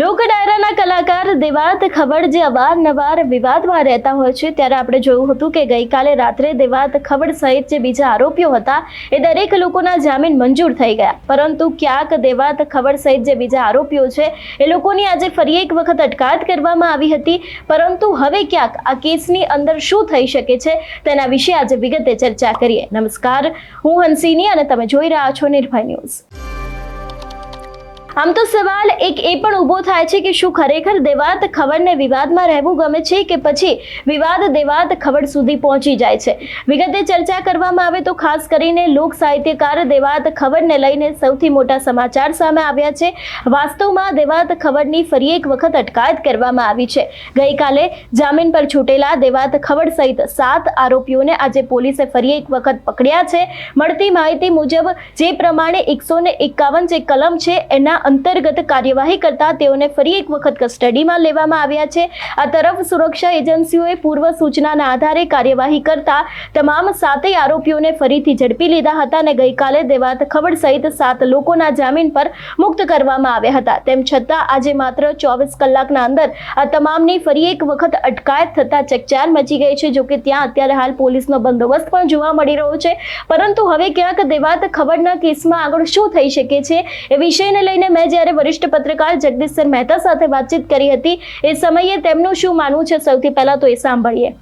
લોક ડાયરાના કલાકાર દેવાત ખવડ જે અવારનવાર વિવાદમાં રહેતા હોય છે, ત્યારે આપણે જોયું હતું કે ગઈકાલે રાત્રે દેવાત ખવડ સહિત જે બીજા આરોપીઓ હતા, એ દરેક લોકોના જામીન મંજૂર થઈ ગયા. પરંતુ ક્યાંક દેવાત ખવડ સહિત જે બીજા આરોપીઓ છે, એ લોકોની આજે ફરી એક વખત અટકાયત કરવામાં આવી હતી. પરંતુ હવે ક્યાંક આ કેસની અંદર શું થઈ શકે છે, તેના વિશે આજે વિગતે ચર્ચા કરીએ. નમસ્કાર, હું હંસિની અને તમે જોઈ રહ્યા છો નિર્ભય ન્યૂઝ. આમ તો સવાલ એક એ પણ ઊભો થાય છે કે શું ખરેખર દેવાત ખબરને વિવાદમાં રહેવું ગમે છે કે પછી વિવાદ દેવાત ખબર સુધી પહોંચી જાય છે? વિગતે ચર્ચા કરવામાં આવે તો ખાસ કરીને લોક સાહિત્યકાર દેવાત ખબરને લઈને સૌથી મોટા સમાચાર સામે આવ્યા છે. વાસ્તવમાં દેવાત ખબરની ફરી એક વખત અટકાયત કરવામાં આવી છે. ગઈકાલે જામીન પર છૂટેલા દેવાત ખબર સહિત સાત આરોપીઓને આજે પોલીસે ફરી એક વખત પકડ્યા છે. મળતી માહિતી મુજબ જે પ્રમાણે એકસો એકાવન જે કલમ છે એના અંતર્ગત કાર્યવાહી કરતા તેઓને ફરી એક વખત કસ્ટડીમાં લેવામાં આવ્યા છે. આ તરફ સુરક્ષા એજન્સીઓએ પૂર્વ સૂચનાના આધારે કાર્યવાહી કરતા તમામ સાતેય આરોપીઓને ફરીથી ઝડપી લીધા હતા અને ગઈકાલે દેવાત ખબર સહિત સાત લોકોના જામીન પર મુક્ત કરવામાં આવ્યા હતા. તેમ છતાં આજે માત્ર ચોવીસ કલાકના અંદર આ તમામની ફરી એક વખત અટકાયત થતાં ચકચાર મચી ગઈ છે જોકે ત્યાં અત્યારે હાલ પોલીસનો બંદોબસ્ત પણ જોવા મળી રહ્યો છે. પરંતુ હવે ક્યાંક દેવાત ખબરના કેસમાં આગળ શું થઈ શકે છે એ વિષયને લઈને મેં જ્યારે વરિષ્ઠ પત્રકાર જગદીશ મહેતા સાથે વાતચીત કરી હતી, એ સમયે તેમનું શું માનવું છે? સૌથી પહેલા તો એ સાંભળીએ.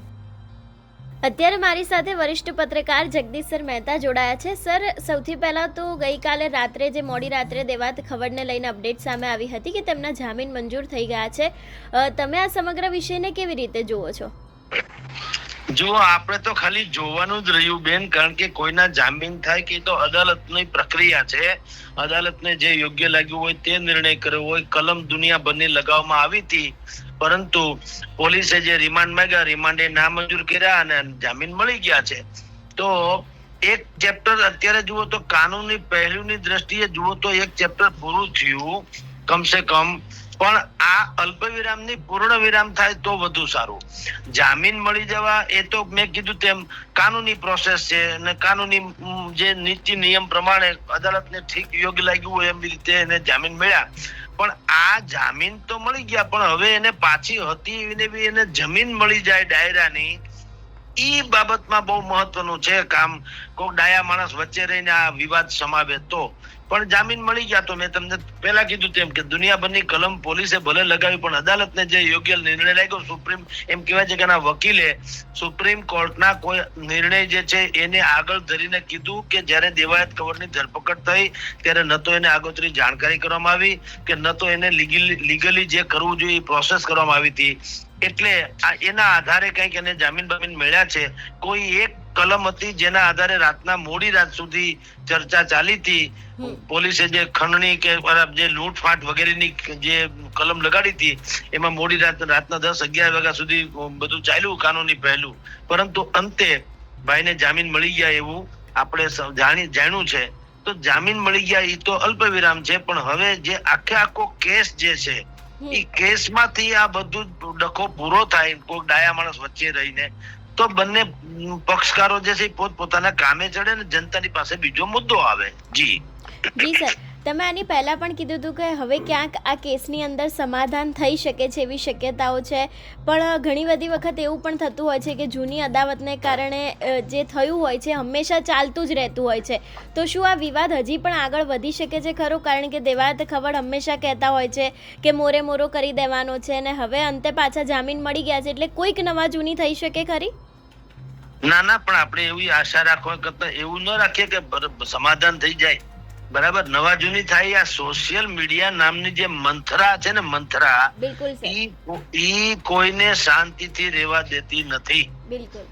અત્યારે મારી સાથે વરિષ્ઠ પત્રકાર જગદીશ સર મહેતા જોડાયા છે. સર, સૌથી પહેલાં તો ગઈકાલે રાત્રે જે મોડી રાત્રે દેવાત ખબરને લઈને અપડેટ સામે આવી હતી કે તેમના જામીન મંજૂર થઈ ગયા છે. તમે આ સમગ્ર વિષયને કેવી રીતે જુઓ છો? જો આપણે તો ખાલી જોવાનું જ રહ્યું બેન, કારણ કે કોઈના જામીન થાય કે તો અદાલતની પ્રક્રિયા છે. અદાલતને જે યોગ્ય લાગ્યું હોય તે નિર્ણય કર્યો હોય. કલમ દુનિયાભરની લગાવવામાં આવી હતી. પરંતુ પોલીસે જે રિમાન્ડ માંગ્યા, રિમાન્ડે નામંજૂર કર્યા અને જામીન મળી ગયા છે. તો એક ચેપ્ટર અત્યારે જુઓ તો કાનૂની પહેલુની દ્રષ્ટિએ જુઓ તો એક ચેપ્ટર પૂરું થયું. કમસે કમ પણ આ અલ્પ વિરામની પૂર્ણ વિરામ થાય તો વધુ સારું. જામીન મળી જવા એ તો મેં કીધું તેમ કાનૂની પ્રોસેસ છે અને કાનૂની જે નીતિ નિયમ પ્રમાણે અદાલતને ઠીક યોગ્ય લાગ્યું હોય એમ રીતે એને જામીન મળ્યા. પણ આ જામીન તો મળી ગયા, પણ હવે એને પાછી હતી એને બી એને જમીન મળી જાય ડાયરાની, ઈ બાબતમાં બહુ મહત્વનું છે કામ. કોઈ ડાયા માણસ વચ્ચે રહીને આ વિવાદ સમાવે તો. પણ જામીન મળી ગયા તો મેં તમને પહેલા કીધું તેમ કે દુનિયાભરની કલમ પોલીસે ભલે લગાવી, પણ અદાલતને જે યોગ્ય નિર્ણય લાગ્યો, સુપ્રીમ એમ કહેવાય છે કે એના વકીલે સુપ્રીમ કોર્ટના કોઈ નિર્ણય જે છે એને આગળ ધરીને કીધું કે જ્યારે દેવાયત કવરની ધરપકડ થઈ, ત્યારે ન તો એને આગોતરી જાણકારી કરવામાં આવી, કે ન તો એને લીગલી લીગલી જે કરવું જોઈએ પ્રોસેસ કરવામાં આવી હતી. એટલે એના આધારે કંઈક એને જામીન બામીન મળ્યા છે. કોઈ એક કલમ હતી જેના આધારે રાતના મોડી રાત સુધી ચર્ચા ચાલી હતી. પોલીસે જે ખંડણી કે જે લૂંટફાટ વગેરેની જે કલમ લગાડી હતી એમાં મોડી રાત રાતના દસ અગિયાર વાગ્યા સુધી બધું ચાલ્યું કાનૂની પહેલું. પરંતુ અંતે ભાઈને જામીન મળી ગયા એવું આપણે જાણી જાણ્યું છે. તો જામીન મળી ગયા એ તો અલ્પ વિરામ છે પણ હવે જે આખે આખો કેસ જે છે. એ કેસમાંથી આ બધું ડખો પૂરો થાય કોઈ ડાયા માણસ વચ્ચે રહીને તો બંને પક્ષકારો જે છે પોત પોતાના કામે ચડે ને જનતાની પાસે બીજો મુદ્દો આવે. જી. જી સર. તમે આની પહેલાં પણ કીધું હતું કે હવે ક્યાંક આ કેસની અંદર સમાધાન થઈ શકે છે એવી શક્યતાઓ છે. પણ ઘણી બધી વખત એવું પણ થતું હોય છે કે જૂની અદાવતને કારણે જે થયું હોય છે હંમેશા ચાલતું જ રહેતું હોય છે. તો શું આ વિવાદ હજી પણ આગળ વધી શકે છે ખરો? કારણ કે દેવાત ખબર હંમેશા કહેતા હોય છે કે મોરે મોરો કરી દેવાનો છે અને હવે અંતે પાછા જામીન મળી ગયા છે. એટલે કોઈક નવા જૂની થઈ શકે ખરી? ના ના, પણ આપણે એવી આશા રાખવા કરતા એવું ન રાખીએ કે સમાધાન થઈ જાય. બરાબર? નવા જૂની થાય આ સોશિયલ મીડિયા નામની જે મંથરા છે ને મંથરા ઈ કોઈને શાંતિથી રહેવા દેતી નથી.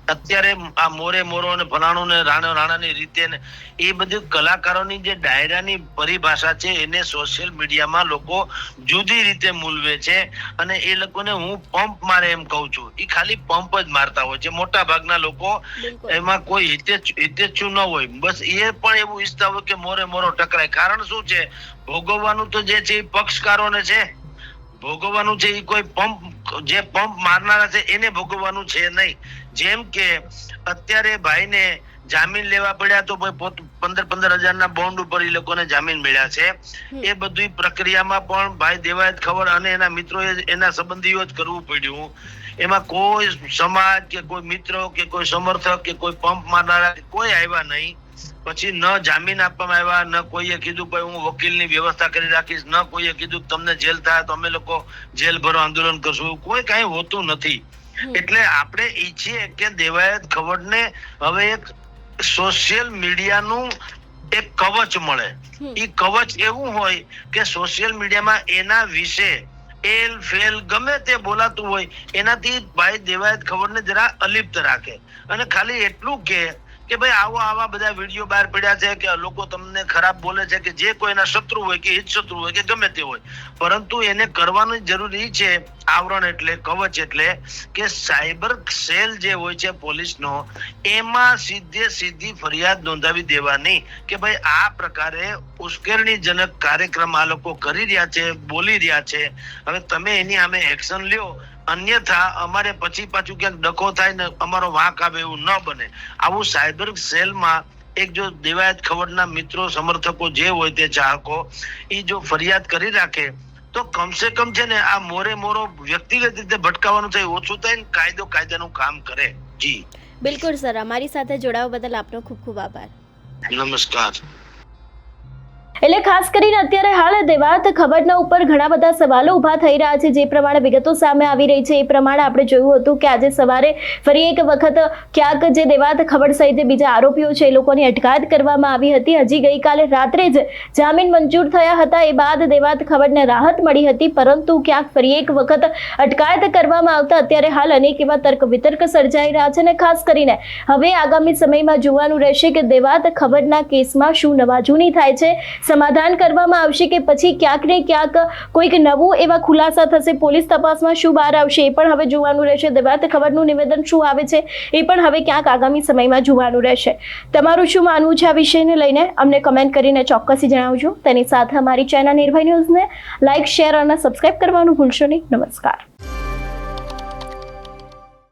અત્યારે આ મોરે મોરો અને ફલાણું ને રાણો રાણાની રીતે ને એ બધું કલાકારોની જે ડાયરાની પરિભાષા છે એને સોશિયલ મીડિયામાં લોકો જુદી રીતે મૂલવે છે અને એ લોકોને હું પંપ મારે એમ કહું છું. એ ખાલી પંપ જ મારતા હોય છે. મોટા ભાગના લોકો એમાં કોઈ હિતેચ્છુ હિતેચ્છુ ન હોય. બસ એ પણ એવું ઈચ્છતા હોય કે મોરે મોરો ટકરાય. કારણ શું છે? ભોગવવાનું તો જે છે એ પક્ષકારોને છે. ભોગવવાનું છે એ કોઈ પંપ જે પંપ મારનારા છે એને ભોગવવાનું છે નહીં. જેમ કે અત્યારે ભાઈને જામીન લેવા પડ્યા તો પંદર પંદર હજાર ના બોન્ડ ઉપર એ લોકોને જામીન મળ્યા છે. એ બધી પ્રક્રિયામાં પણ ભાઈ દેવાયત ખબર અને એના મિત્રો એના સંબંધીઓ જ કરવું પડ્યું. એમાં કોઈ સમાજ કે કોઈ મિત્રો કે કોઈ સમર્થક કે કોઈ પંપ મારનારા કોઈ આવ્યા નહીં. પછી ન જામીન આપવામાં આવ્યા ન કોઈએ કીધું ભાઈ હું વકીલની વ્યવસ્થા કરી રાખીશ ન કોઈએ કીધું તમને જેલ થાય તો અમે લોકો જેલ ભરો આંદોલન કરશું કોઈ કાંઈ હોતું નથી. એટલે આપણે ઈચ્છીએ કે દેવાયત ખબરને હવે એક સોશિયલ મીડિયાનું એક કવચ મળે. એ કવચ એવું હોય કે સોશિયલ મીડિયામાં એના વિશે એલ ફેલ ગમે તે બોલાતું હોય એનાથી ભાઈ દેવાયત ખબરને જરા અલિપ્ત રાખે. અને ખાલી એટલું કે કે ભાઈ આવો આવા બધા વીડિયો બહાર પડ્યા છે કે લોકો તમને ખરાબ બોલે છે કે જે કોઈના શત્રુ હોય કે હિત શત્રુ હોય કે ગમે તે હોય. પરંતુ એને કરવાનું જરૂરી છે આવરણ એટલે, કવચ એટલે કે સાયબર સેલ જે હોય છે પોલીસનો, એમાં સીધે સીધી ફરિયાદ નોંધાવી દેવાની કે ભાઈ આ પ્રકારે ઉશ્કેરણીજનક કાર્યક્રમ આ લોકો કરી રહ્યા છે, બોલી રહ્યા છે. હવે તમે એની સામે એક્શન લ્યો. અન્યથા અમારે પછી પાછું ક્યાંક ડકો થાય ને અમારો વાંક આવે એવું ન બને. આવું સાયબર સેલમાં એક જો દેવાયત ખબરના મિત્રો સમર્થકો જે હોય તે ચાહકો એ જો ફરિયાદ કરી રાખે તો કમસે કમ છે ને આ મોરે મોરો વ્યક્તિગત રીતે ભટકાવાનું થાય ઓછું થાય ને કાયદો કાયદાનું કામ કરે. જી. બિલકુલ સર. અમારી સાથે જોડાવા બદલ આપનો ખૂબ ખૂબ આભાર. નમસ્કાર. એટલે ખાસ કરીને અત્યારે હાલ દેવાત ખબરના ઉપર ઘણા બધા સવાલો ઊભા થઈ રહ્યા છે. જે પ્રમાણે વિગતો સામે આવી રહી છે. એ પ્રમાણે આપણે જોયું હતું કે આજે સવારે ફરી એક વખત ક્યાંક જે દેવાત ખબર સહિત બીજા આરોપીઓ છે, એ લોકોની અટકાયત કરવામાં આવી હતી. હજી ગઈકાલે રાત્રે જ જામીન મંજૂર થયા હતા. એ બાદ દેવાત ખબરને રાહત મળી હતી, પરંતુ ક્યાંક ફરી એક વખત અટકાયત કરવામાં આવતા અત્યારે હાલ અનેક એવા તર્ક વિતર્ક સર્જાઈ રહ્યા છે અને ખાસ કરીને હવે આગામી સમયમાં જોવાનું રહેશે કે દેવાત ખબરના કેસમાં શું નવાજૂની થાય છે. સમાધાન કરવામાં આવશે કે પછી ક્યાંક ને ક્યાંક કોઈક નવું એવા ખુલાસા થશે? પોલીસ તપાસમાં શું બહાર આવશે? એ પણ હવે જોવાનું રહેશે. દેવાત ખબરનું નિવેદન શું આવે છે? એ પણ હવે ક્યાંક આગામી સમયમાં જોવાનું રહેશે. તમારું શું માનવું છે આ વિષયને લઈને? અમને કમેન્ટ કરીને ચોક્કસથી જણાવજો. તેની સાથે અમારી ચેનલ નિર્ભય ન્યૂઝને લાઇક શેર અને સબસ્ક્રાઇબ કરવાનું ભૂલશો નહીં. નમસ્કાર.